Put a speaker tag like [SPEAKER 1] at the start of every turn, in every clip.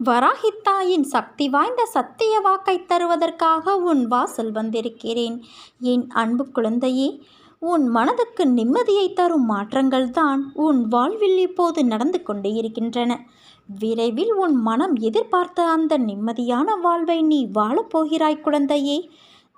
[SPEAKER 1] வராகித்தாயின் சக்தி வாய்ந்த சத்திய வாக்கை தருவதற்காக உன் வாசல் வந்திருக்கிறேன். என் அன்பு குழந்தையே உன் மனதுக்கு நிம்மதியை தரும் மாற்றங்கள் தான் உன் வாழ்வில் இப்போது நடந்து கொண்டே இருக்கின்றன. விரைவில் உன் மனம் எதிர்பார்த்த அந்த நிம்மதியான வாழ்வை நீ வாழப்போகிறாய் குழந்தையே.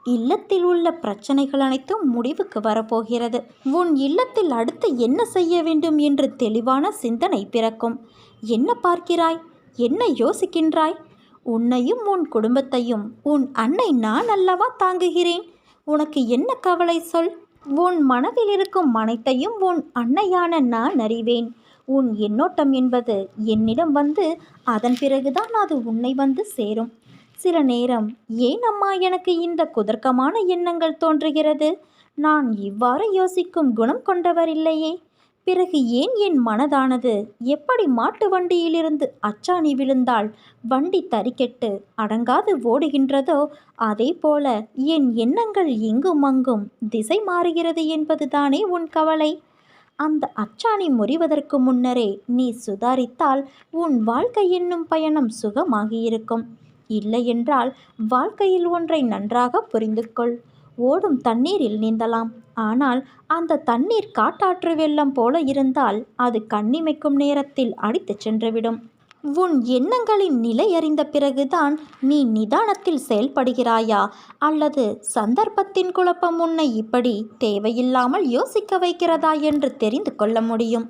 [SPEAKER 1] இல்லத்தில் உள்ள பிரச்சனைகள் அனைத்தும் முடிவுக்கு வரப்போகிறது. உன் இல்லத்தில் அடுத்து என்ன செய்ய வேண்டும் என்று தெளிவான சிந்தனை பிறக்கும். என்ன பார்க்கிறாய்? என்ன யோசிக்கின்றாய்? உன்னையும் உன் குடும்பத்தையும் உன் அன்னை நான் அல்லவா தாங்குகிறேன்? உனக்கு என்ன கவலை சொல்? உன் மனதில் இருக்கும் அனைத்தையும் உன் அன்னையான நான் அறிவேன். உன் எண்ணோட்டம் என்பது என்னிடம் வந்து அதன் பிறகுதான் அது உன்னை வந்து சேரும். சில நேரம் ஏன் அம்மா எனக்கு இந்த குதர்க்கமான எண்ணங்கள் தோன்றுகிறது? நான் இவ்வாறு யோசிக்கும் குணம் கொண்டவர் இல்லையே பிறகு ஏன் என் மனதானது? எப்படி மாட்டு வண்டியிலிருந்து அச்சாணி விழுந்தால் வண்டி தறிக்கெட்டு அடங்காது ஓடுகின்றதோ? அதே போல என் எண்ணங்கள் இங்கும் அங்கும் திசை மாறுகிறது என்பதுதானே உன் கவலை? அந்த அச்சாணி முறிவதற்கு முன்னரே நீ சுதாரித்தால் உன் வாழ்க்கை என்னும் பயணம் சுகமாகியிருக்கும். இல்லையென்றால் வாழ்க்கையில் ஒன்றை நன்றாக புரிந்து கொள் ஓடும் தண்ணீரில் நீந்தலாம். ஆனால் அந்த தண்ணீர் காட்டாற்று வெள்ளம் போல இருந்தால் அது கண்ணிமைக்கும் நேரத்தில் அடித்துச் சென்றுவிடும். உன் எண்ணங்களின் நிலை அறிந்த பிறகுதான் நீ நிதானத்தில் செயல்படுகிறாயா? அல்லது சந்தர்ப்பத்தின் குழப்பம் உன்னை இப்படி தேவையில்லாமல் யோசிக்க வைக்கிறதா என்று தெரிந்து கொள்ள முடியும்?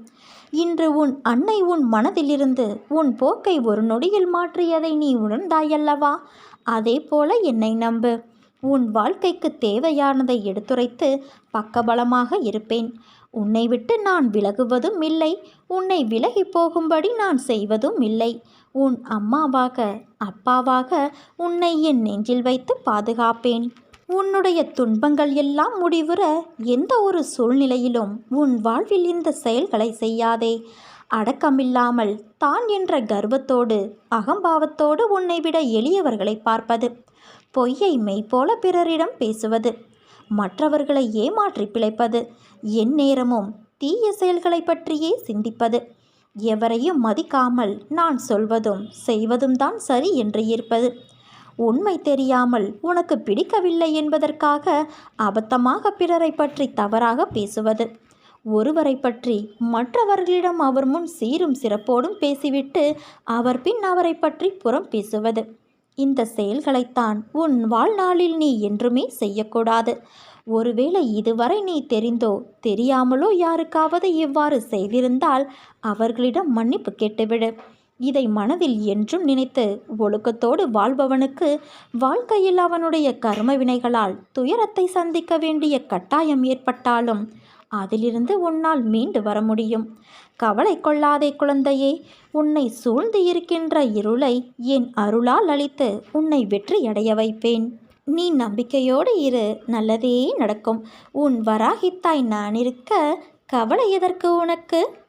[SPEAKER 1] இன்று உன் அன்னை உன் மனதிலிருந்து உன் போக்கை ஒரு நொடியில் மாற்றியதை நீ உணர்ந்தாயல்லவா? அதே போல என்னை நம்பு. உன் வாழ்க்கைக்கு தேவையானதை எடுத்துரைத்து பக்கபலமாக இருப்பேன். உன்னை விட்டு நான் விலகுவதும் இல்லை. உன்னை விலகி போகும்படி நான் செய்வதும் இல்லை. உன் அம்மாவாக அப்பாவாக உன்னை என் நெஞ்சில் வைத்து பாதுகாப்பேன். உன்னுடைய துன்பங்கள் எல்லாம் முடிவுற எந்த ஒரு சூழ்நிலையிலும் உன் வாழ்வில் இந்த செயல்களை செய்யாதே. அடக்கமில்லாமல் தான் என்ற கர்வத்தோடு அகம்பாவத்தோடு உன்னை விட எளியவர்களை பார்ப்பது பொய்யை மெய்போல பிறரிடம் பேசுவது மற்றவர்களை ஏமாற்றி பிழைப்பது என் நேரமும் தீய செயல்களை பற்றியே சிந்திப்பது எவரையும் மதிக்காமல் நான் சொல்வதும் செய்வதும் தான் சரி என்று இருப்பது உண்மை தெரியாமல் உனக்கு பிடிக்கவில்லை என்பதற்காக அபத்தமாக பிறரை பற்றி தவறாக பேசுவது. ஒருவரை பற்றி மற்றவர்களிடம் அவர் முன் சீரும் சிறப்போடும் பேசிவிட்டு அவர் பின் அவரை பற்றி புறம் பேசுவது. இந்த செயல்களைத்தான் உன் வாழ்நாளில் நீ என்றுமே செய்யக்கூடாது. ஒருவேளை இதுவரை நீ தெரிந்தோ தெரியாமலோ யாருக்காவது இவ்வாறு செய்திருந்தால் அவர்களிடம் மன்னிப்பு கேட்டுவிடு. இதை மனதில் என்றும் நினைத்து ஒழுக்கத்தோடு வாழ்பவனுக்கு வாழ்க்கையில் அவனுடைய கர்ம வினைகளால் துயரத்தை சந்திக்க வேண்டிய கட்டாயம் ஏற்பட்டாலும் அதிலிருந்து உன்னால் மீண்டு வர முடியும். கவலை கொள்ளாதே குழந்தையே உன்னை சூழ்ந்து இருக்கின்ற இருளை என் அருளால் அளித்து உன்னை வெற்றியடைய வைப்பேன். நீ நம்பிக்கையோடு இரு நல்லதே நடக்கும். உன் வராகித்தாய் நான் இருக்க கவலை எதற்கு உனக்கு?